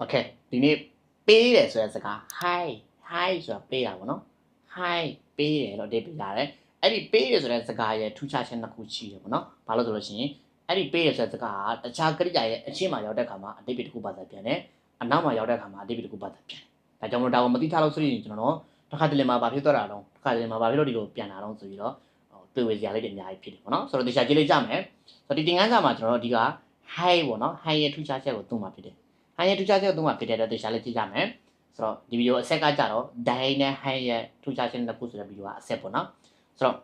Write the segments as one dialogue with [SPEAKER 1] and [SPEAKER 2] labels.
[SPEAKER 1] โอเคဒီနေ့ပေးတယ်ဆိုတဲ့စကား hi hi ဆိုတာပေးတာပေါ့နော် hi ပေးတယ်လို့အဓိပ္ပာယ်ရတယ်အဲ့ဒီပေးတယ်ဆိုတဲ့စကားရဲ့ထူးခြားချက်နှစ်ခုရှိတယ်ပေါ့နော်ဘာလို့ဆိုလို့ရှိရင်အဲ့ဒီပေးတယ်ဆိုတဲ့စကားကတခြားကရိယာရဲ့အချင်းမှာရောက်တဲ့ခါမှာအဓိပ္ပာယ်တစ်ခုပါသက်ပြန်တယ်အနောက်မှာရောက်တဲ့ခါမှာအဓိပ္ပာယ်တစ်ခုပါသက်ပြန်တယ်ဒါကြောင့်မလို့ဒါကိုမသိထားလို့ဆိုရင်ကျွန်တော်တို့တစ်ခါတလေမှာဘာဖြစ်သွားတာတော့တစ်ခါတလေမှာဘာဖြစ်လို့ဒီလိုပြန်လာတော့ဆိုပြီးတော့ဟိုတွေ့ဝေစရာလေးတွေအများကြီးဖြစ်တယ်ပေါ့နော်ဆိုတော့တရားကြည့်လိုက်ကြမယ်ဆိုတော့ဒီသင်ခန်းစာမှာကျွန်တော်တို့အဓိက hi ပေါ့နော် hi ရဲ့ထူးခြားချက်ကိုသုံးမှာဖြစ်တယ် hi ရဲ့ထူးခြားချက်ကိုသုံးမှာဖြစ်တဲ့အတွက်တရားလေးကြည့်ကြမယ်ဆိုတော့ဒီဗီဒီယိုအဆက်ကကြတော့ dai နဲ့ hi ရဲ့ထူးခြားချက်နှစ်ခုဆိုတဲ့ဗီဒီယိုကအဆက်ပေါ့နော်ဆိုတော့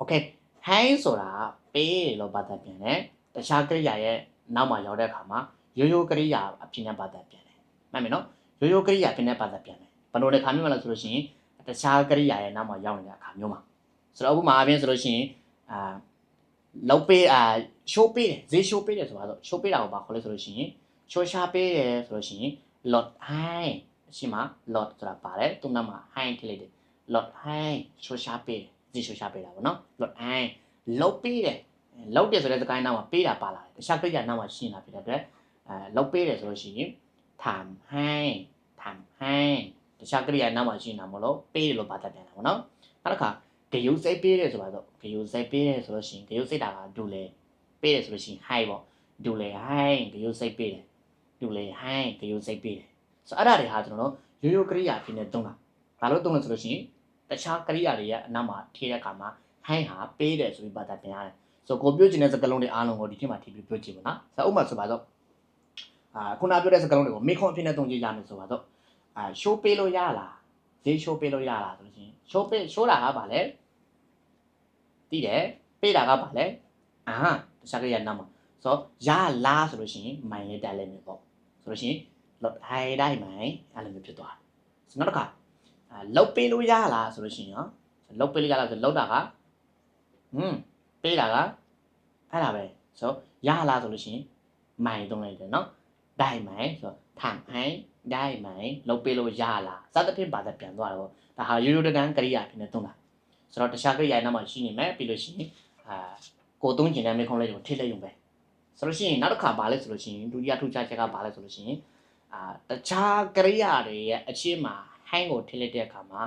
[SPEAKER 1] okay hi ဆိုတာပေးတယ်လို့ဘာသာပြန်တယ်တခြားကရိယာရဲ့နောက်မှာရောက်တဲ့အခါမှာရိုးရိုးကရိယာအဖြစ်နဲ့ဘာသာပြန်တယ်မှန်ပြီနော်ရိုးရိုးကရိယာအဖြစ်နဲ့ဘာသာပြန်တယ်ဘယ်လိုလဲခါမျိုးမလဲဆိုလို့ရှိရင်တခြားကရိယာရဲ့နောက်မှာရောက်နေတဲ့အခါမျိုးမှာဆိုတော့ဥပမာအပြင်ဆိုလို့ရှိရင်အာလောက်ပေးအာရှိုးပေးတယ်ဈေးရှိုးပေးတယ်ဆိုတော့ရှိုးပေးတာကိုဘာခေါ်လဲဆိုလို့ရှိရင် ရှိုးရှားပေးတယ်ဆိုလို့ရှိရင် lot high အရှိမ lot ဆိုတာပါတယ်သူ့နောက်မှာ high ထည့်လိုက်တယ် lot high ရှိုးရှားပေးတယ်ဈေးရှိုးရှားပေးတာပေါ့နော် lot high လောက်ပေးတယ်လောက်တယ်ဆိုတဲ့စကားနောက်မှာပေးတာပါလာတယ်တခြားကိစ္စနောက်မှာရှင်းတာဖြစ်တဲ့အတွက်အဲလောက်ပေးတယ်ဆိုလို့ရှိရင် time high time high တခြားကိစ္စနောက်မှာရှင်းတာမလို့ပေးတယ်လို့ပါတတ်ပြန်တာပေါ့နော်နောက်တစ်ခါဂယုစိတ်ပေးတယ်ဆိုတော့ဂယုစိတ်ပေးတယ်ဆိုလို့ရှိရင်ဂယုစိတ်တာကဒူလေပေးတယ်ဆိုလို့ရှိရင် high ပေါ့ဒူလေ high ဂယုစိတ်ပေးတယ် ဒူလေ high ဂယုစိတ်ပေးတယ်ဆိုတော့အဲ့ဒါတွေဟာကျွန်တော်တို့ရိုးရိုးကရိယာအဖြစ်နဲ့သုံးတာဘာလို့သုံးလဲဆိုလို့ရှိရင်တခြားကရိယာတွေရဲ့အနောက်မှာထည့်တဲ့အခါမှာ high ဟာပေးတယ်ဆိုပြီးပါတာပြန်ရတယ်ဆိုတော့ကိုပြောချင်တဲ့စကားလုံးတွေအားလုံးကိုဒီထဲမှာထည့်ပြီးပြောချင်ပါနော်ဆိုတော့ဥပမာဆိုပါတော့အာခုနပြောတဲ့စကားလုံးတွေကိုမေခွန်အဖြစ်နဲ့သုံးကြည့်ရမယ်ဆိုပါတော့အာ show ပေးလို့ရလားဈေး show ပေးလို့ရလားဆိုလို့ရှိရင် show ပေး show တာကဘာလဲသိတယ်ပေးတာကဘာလဲအာတခြားကရနောက်မှာဆိုတော့ရလားဆိုလို့ရှိရင်မိုင်လေးတက်လိုက်မယ်ပေါ့ ဆိုလို့ရှိရင် lot high တိုင်းမိုင်အဲ့လိုမျိုးဖြစ်သွားတယ်ဆိုနောက်တစ်ခါအာလောက်ပေးလို့ရလားဆိုလို့ရှိရင်ရောလောက်ပေးလို့ရလားဆိုလောက်တာကဟွန်းပေးတာကအဲ့ဒါပဲဆိုရလားဆိုလို့ရှိရင်မိုင်သုံးလိုက်တယ်နော်ဒိုင်မိုင်ဆိုထမ်ဟိုင်းဒိုင်မိုင်လုတ်ပေးလို့ရလားစသဖြင့်ပါသက်ပြန်သွားတော့ဒါဟာရိုးရိုးတကန်ကရိယာဖြစ်နေသုံးတာဆိုတော့တခြားကရိယာနောက်မှရှိနေမယ်ပြီးလို့ရှိရင်အာကိုသုံးကျင်တဲ့မေခွန်လေးကိုထိလိုက်ရုံပဲ ဆိုလို့ရှိရင်နောက်တစ်ခါပါလဲဆိုလို့ရှိရင်ဒုတိယထူးခြားချက်ကပါလဲဆိုလို့ရှိရင်အာတခြားကရိယာတွေရဲ့အချင်းမှာဟိုင်းကိုထိလိုက်တဲ့အခါမှာ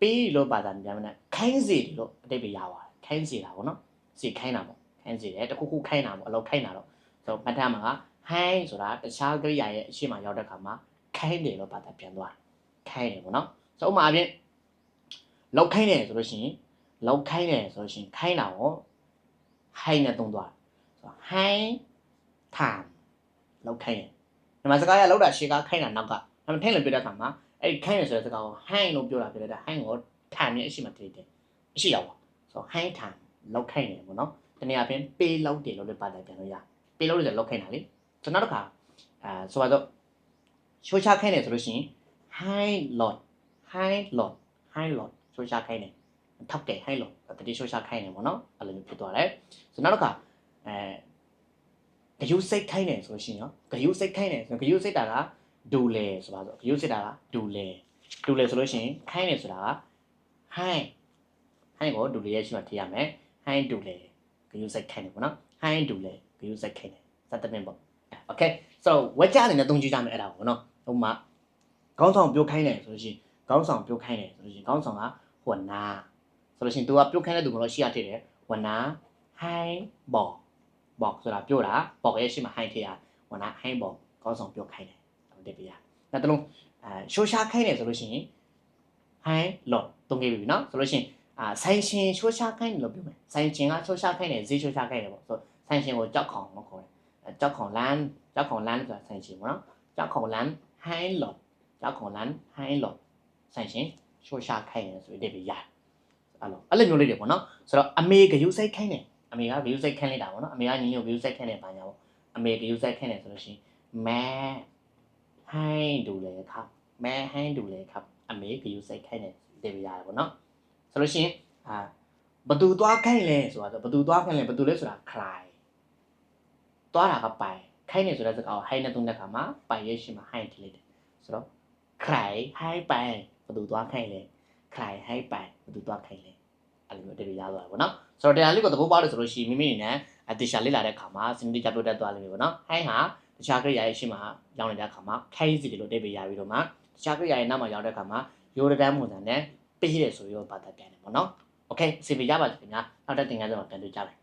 [SPEAKER 1] ပေးလို့ပါတာပြန်မနဲ့ခိုင်းစီလို့အတိတ်ပဲရပါတယ်ခိုင်းစီတာပေါ့နော်စီခိုင်းတာပေါ့ခိုင်းစီတယ်တခုခုခိုင်းတာပေါ့အလောက်ခိုင်းတာတော့ဆိုတော့မှတ်ထားမှာကဟိုင်းဆိုတာတခြားကရိယာရဲ့အရှိမရောက်တဲ့ခါမှာခိုင်းတယ်လို့ဘာသာပြန်သွားခိုင်းတယ်ပေါ့နော်ဆိုတော့ဥပမာအပြင်လောက်ခိုင်းတယ်ဆိုလို့ရှိရင်လောက်ခိုင်းတယ်ဆိုလို့ရှိရင်ခိုင်းတာပေါ့ဟိုင်းနဲ့သုံးသွား ဆိုတော့ဟိုင်းထမ်လောက်ခိုင်းတယ်ဒီမှာစကားရလောက်တာရှေ့ကခိုင်းတာနောက်ကဒါပေမဲ့ထိုင်လို့ပြောတဲ့ခါမှာအဲ့ဒီခိုင်းတယ်ဆိုတဲ့စကားကိုဟိုင်းလို့ပြောတာပြောတဲ့ဟိုင်းကိုထမ်ရဲ့အရှိမတည်တယ်အရှိရောက်ပါဆိုဟိုင်းထန်လောက်ခိုင်းနေပေါ့နော်တနည်းအားဖြင့်ပေးလောက်တယ်လို့လည်းပါတယ်ပြန်လို့ရပေးလောက်တယ်လောက်ခိုင်းတာလေဆိုနောက်တစ်ခါအဲဆိုတော့ရှိုးချခိုင်းနေဆိုလို့ရှိရင် high lot high lot high lot ရှိုးချခိုင်းနေထောက်တယ် high lot တတိရှိုးချခိုင်းနေပေါ့နော်အဲ့လိုမျိုးဖြစ်သွားတယ်ဆိုနောက်တစ်ခါအဲ ဂယုစိတ်ခိုင်းနေဆိုလို့ရှိရင်နော်ဂယုစိတ်ခိုင်းနေဆိုဂယုစိတ်တာကဒူလေဆိုပါဆိုဂယုစိတ်တာကဒူလေဒူလေဆိုလို့ရှိရင်ခိုင်းနေဆိုတာက high ဟိုင်းကိုဒူလေရဲ့ရှိမှထည့်ရမယ်ဟိုင်းဒူလေဂယုစိတ်ခိုင်းတယ်ပေါ့နော်ဟိုင်းဒူလေဂယုစိတ်ခိုင်းတယ်စသဖြင့်ပေါ့ okay so ဝက်ကြအနေနဲ့သုံးကြည့်ကြမယ်အဲ့ဒါကိုနော်ဟိုမှာခေါင်းဆောင်ပြုတ်ခိုင်းတယ်ဆိုလို့ရှိရင်ခေါင်းဆောင်ပြုတ်ခိုင်းတယ်ဆိုလို့ရှိရင်ခေါင်းဆောင်ကဟွနာဆိုလို့ရှိရင် तू ကပြုတ်ခိုင်းတဲ့သူကတော့ရှိရထည့်တယ်ဟွနာဟိုင်းဘော ဘောဆိုတာပြုတ်တာဘောရဲ့ရှိမှဟိုင်းထည့်ရဟွနာဟိုင်းဘောခေါင်းဆောင်ပြုတ်ခိုင်းတယ်ဟုတ်တယ်ပြရနောက်တစ်လုံးအဲရှိုးရှားခိုင်းတယ်ဆိုလို့ရှိရင်ဟိုင်းလော့သုံးခဲ့ပြီနော်ဆိုလို့ရှိရင်အာဆိုင်ရှင်ချိုးရှားခိုင်းတယ်လို့ပြောမယ်ဆိုင်ရှင်ကချိုးရှားခိုင်းတယ်ဈေးချိုးရှားခိုင်းတယ်ပေါ့ဆိုဆိုင်ရှင်ကိုကြောက်ခေါင်လို့ခေါ်တယ်အဲကြောက်ခေါင်လန်းကြောက်ခေါင်လန်းဆိုတာဆိုင်ရှင်ပေါ့နော်ကြောက်ခေါင်လန်းဟိုင်းလော်ကြောက်ခေါင်လန်းဟိုင်းလော်ဆိုင်ရှင်ချိုးရှားခိုင်းတယ်ဆိုတဲ့ပြရအဲ့လိုအဲ့လိုမျိုးလေးတွေပေါ့နော်ဆိုတော့အမေဂယုစိတ်ခိုင်းတယ် အမေကဗီယုစိတ်ခန့်လိုက်တာပေါ့နော်အမေကညီညို့ဗီယုစိတ်ခန့်တယ်ပါညာပေါ့အမေဗီယုစိတ်ခန့်တယ်ဆိုလို့ရှိရင်မဲဟိုင်းဒူလေခါမဲဟိုင်းဒူလေခါအမေဗီယုစိတ်ခန့်တယ်တင်ပြရတယ်ပေါ့နော်ဆိုလို့ရှိရင်အာဘသူသွားခိုင်းလဲဆိုတာဆိုဘသူသွားခိုင်းလဲဘသူလဲဆိုတာခရိုင်သွားတာကပိုင်ခိုင်းနေဆိုတဲ့စကားကိုဟိုင်းနဲ့သုံးတဲ့ခါမှာပိုင်ရဲ့ရှင်မှာဟိုင်းထည့်လိုက်တယ်ဆိုတော့ခရိုင်ဟိုင်းပိုင်ဘသူသွားခိုင်းလဲခရိုင်ဟိုင်းပိုင်ဘသူသွားခိုင်းလဲ မျိုးတတိရသွားတာပေါ့နော်ဆိုတော့တရားလေးကိုသဘောပေါက်လို့ဆိုလို့ရှိရင်မိမိအနေနဲ့အတေရှာလေ့လာတဲ့ခါမှာစနစ်တကျပြောတတ်သွားလိမ့်မယ်ပေါ့နော် high ဟာတ တခြားကိရိယာရဲ့ရှေ့မှာရောက်နေတဲ့အခါမှာခိုင်းစီတယ်လို့အဓိပ္ပာယ်ရပြီးတော့မှတခြားကိရိယာရဲ့နောက်မှာရောက်တဲ့အခါမှာယောဒန်ပုံစံနဲ့ပေးတယ်ဆိုပြီးတော့ဘာသာပြန်တယ်ပေါ့နော်โอเคအစီအပြေရပါစေခင်ဗျာနောက်တဲ့သင်ခန်းစာမှာပြန်တွေ့ကြမယ်